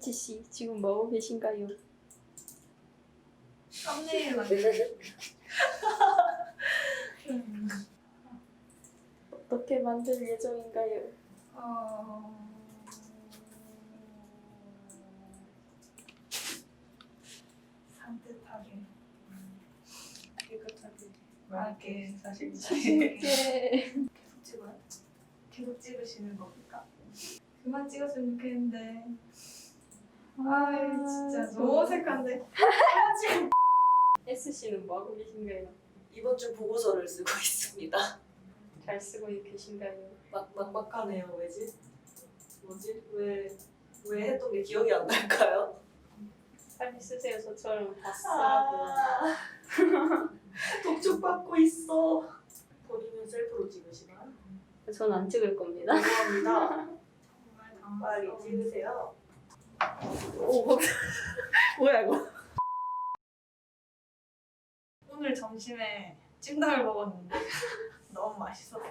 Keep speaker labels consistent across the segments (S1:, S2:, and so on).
S1: H씨 지금 뭐하고 계신가요?
S2: 썸네일 만들
S1: 어떻게 만들 예정인가요?
S2: 어... 산뜻하게 깨끗하게 맑게 사실
S1: 예.
S2: 계속 찍어요? 계속 찍으시는 겁니까? 그만 찍었으면 좋겠는데 아이 진짜 너무 어색한데
S1: S씨는 뭐 하고 계신가요?
S3: 이번 주 보고서를 쓰고 있습니다.
S1: 잘 쓰고 계신가요?
S3: 막 막막하네요. 왜지? 뭐지? 왜 왜 했던 게 기억이 안 날까요?
S1: 빨리 쓰세요. 저처럼 다
S3: 아,
S1: 싸고.
S3: 독촉 받고 있어. 본인은 셀프로 찍으시나요?
S1: 전 안 찍을 겁니다.
S3: 감사합니다.
S2: 정말
S3: 빨리 찍으세요. 오, 뭐야 이거?
S2: 오늘 점심에 찜닭을 먹었는데? 너무 맛있었어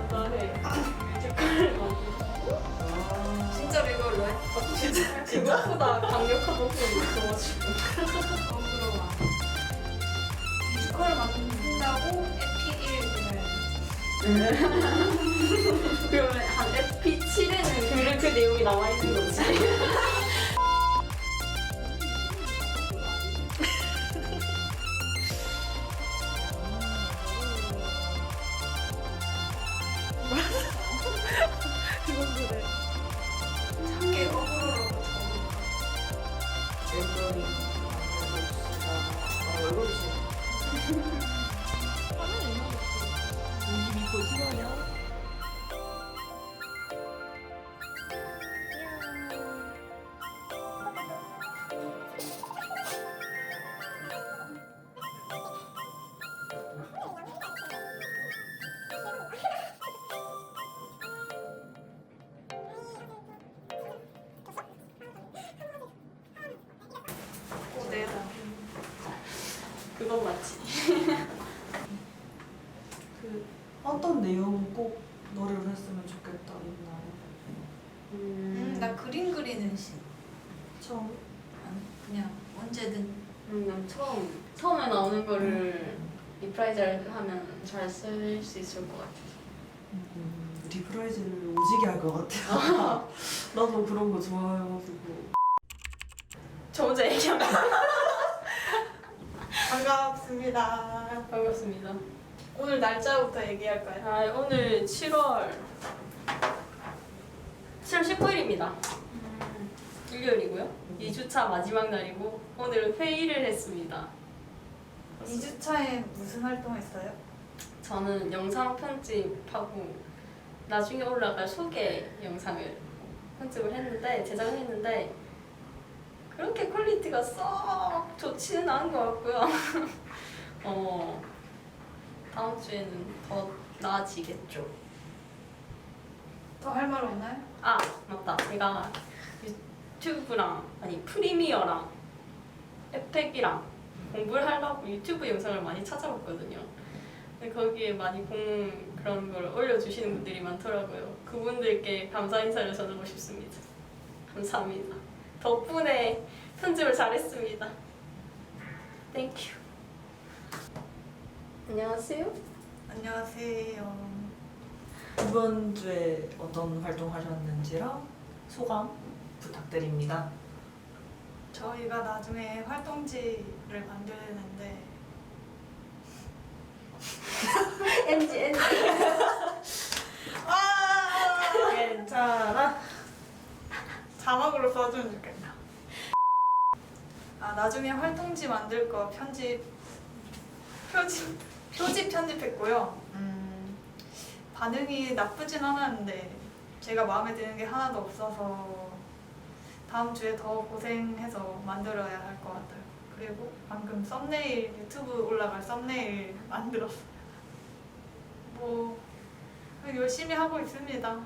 S1: 만들고
S2: 진짜로 이걸로 해?
S3: 진짜
S1: 그것보다 강력한 목소리 있어가지고.
S2: 뮤지컬을 만든다고 에피 1을
S1: 그러면 한 에피 7에는 그, 그 내용이 나와 있는 거지.
S3: 어떤 내용 꼭 노래를 했으면 좋겠다 있나요?
S2: 음, 나 그림 그리는 시
S3: 처음
S2: 아니, 그냥 언제든
S1: 음, 난 처음 처음에 나오는 거를 리프라이즈를 하면 잘 쓸 수 있을 것 같아.
S3: 음, 리프라이즈를 오지게 할 것 같아요. 나도 그런 거 좋아해가지고.
S1: 저 혼자 얘기하면
S2: 반갑습니다
S1: 반갑습니다.
S2: 오늘 날짜부터 얘기할까요?
S1: 아, 오늘 7월 7월 19일입니다. 일요일이고요. 2주차 마지막 날이고 오늘은 회의를 했습니다.
S2: 2주차에 무슨 활동했어요?
S1: 저는 영상 편집하고 나중에 올라갈 소개 영상을 편집을 했는데 제작을 했는데 그렇게 퀄리티가 썩 좋지는 않은 것 같고요. 어 다음 주에는 더 나아지겠죠.
S2: 더 할 말 없나요?
S1: 아 맞다. 제가 유튜브랑 아니 프리미어랑 에펙이랑 공부를 하려고 유튜브 영상을 많이 찾아봤거든요. 근데 거기에 많이 공 그런 걸 올려주시는 분들이 많더라고요. 그분들께 감사 인사를 전하고 싶습니다. 감사합니다. 덕분에 편집을 잘했습니다. 땡큐 안녕하세요
S2: 안녕하세요
S3: 이번 주에 어떤 활동 하셨는지랑 소감 부탁드립니다.
S2: 저희가 나중에 활동지를 만드는데
S1: 엔지 엔지
S2: 아
S3: 괜찮아.
S2: 자막으로 써주면 좋겠다 아 나중에 활동지 만들 거 편집 표지 표지 편집했고요. 음, 반응이 나쁘진 않았는데 제가 마음에 드는 게 하나도 없어서 다음 주에 더 고생해서 만들어야 할 것 같아요. 그리고 방금 썸네일 유튜브 올라갈 썸네일 만들었어요. 뭐 열심히 하고 있습니다.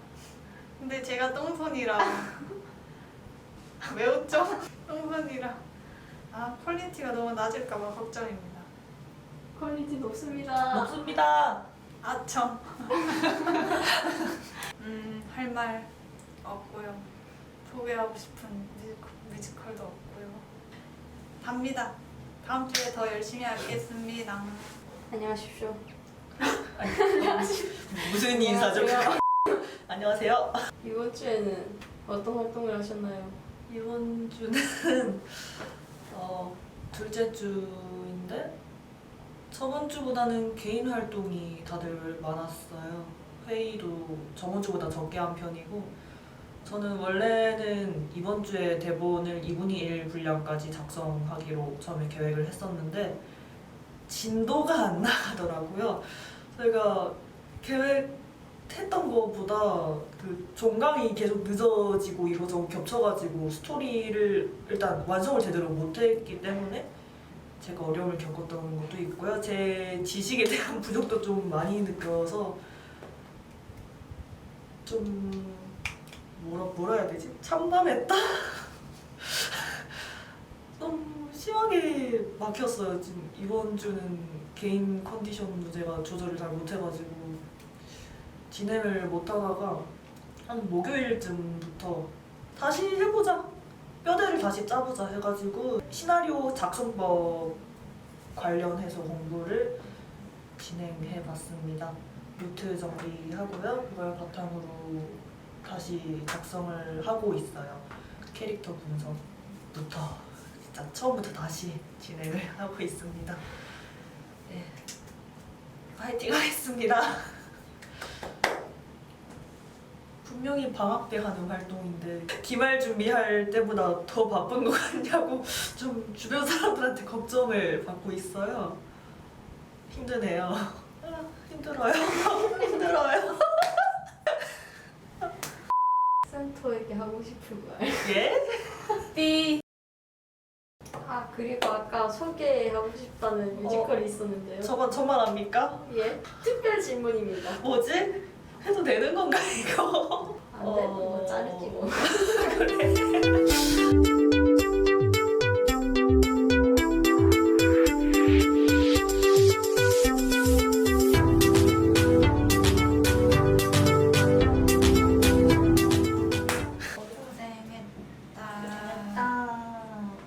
S2: 근데 제가 똥손이라 왜 웃죠? 똥손이라. 아 퀄리티가 너무 낮을까봐 걱정입니다.
S1: 퀄리티 높습니다.
S3: 먹습니다.
S2: 아참. 음 할 말 없고요. 소개하고 싶은 뮤지컬, 뮤지컬도 없고요. 답니다. 다음 주에 더 열심히 하겠습니다.
S1: 안녕하십시오.
S3: 무슨 인사죠?
S1: 안녕하세요.
S3: 안녕하세요.
S1: 이번 주에는 어떤 활동을 하셨나요?
S3: 이번 주는 어, 둘째 주인데 저번 주보다는 개인 활동이 다들 많았어요. 회의도 저번 주보다 적게 한 편이고 저는 원래는 이번 주에 대본을 2분의 1 분량까지 작성하기로 처음에 계획을 했었는데 진도가 안 나가더라고요. 저희가 계획했던 것보다 그 종강이 계속 늦어지고 이거저거 겹쳐가지고 스토리를 일단 완성을 제대로 못했기 때문에 제가 어려움을 겪었던 것도 있고요. 제 지식에 대한 부족도 좀 많이 느껴서 좀 뭐라 뭐라 해야 되지? 참담했다. 너무 심하게 막혔어요. 지금 이번 주는 개인 컨디션도 제가 조절을 잘 못해가지고 진행을 못하다가 한 목요일쯤부터 다시 해보자 뼈대를 다시 짜보자 해가지고 시나리오 작성법 관련해서 공부를 진행해봤습니다. 루트 정리하고요. 그걸 바탕으로 다시 작성을 하고 있어요. 캐릭터 분석부터 진짜 처음부터 다시 진행을 하고 있습니다. 네. 파이팅 하겠습니다. 분명히 방학 때 하는 활동인데 기말 준비할 때보다 더 바쁜 것 같냐고 좀 주변 사람들한테 걱정을 받고 있어요. 힘드네요. 아, 힘들어요. 힘들어요.
S1: 센터에게 하고 싶은 말.
S3: 예?
S1: 삐. 아 그리고 아까 소개하고 싶다는 뮤지컬이 있었는데요.
S3: 저만 저만 압니까?
S1: 예, 특별 질문입니다.
S3: 뭐지? 해도 되는 건가 이거? 안 되는 거.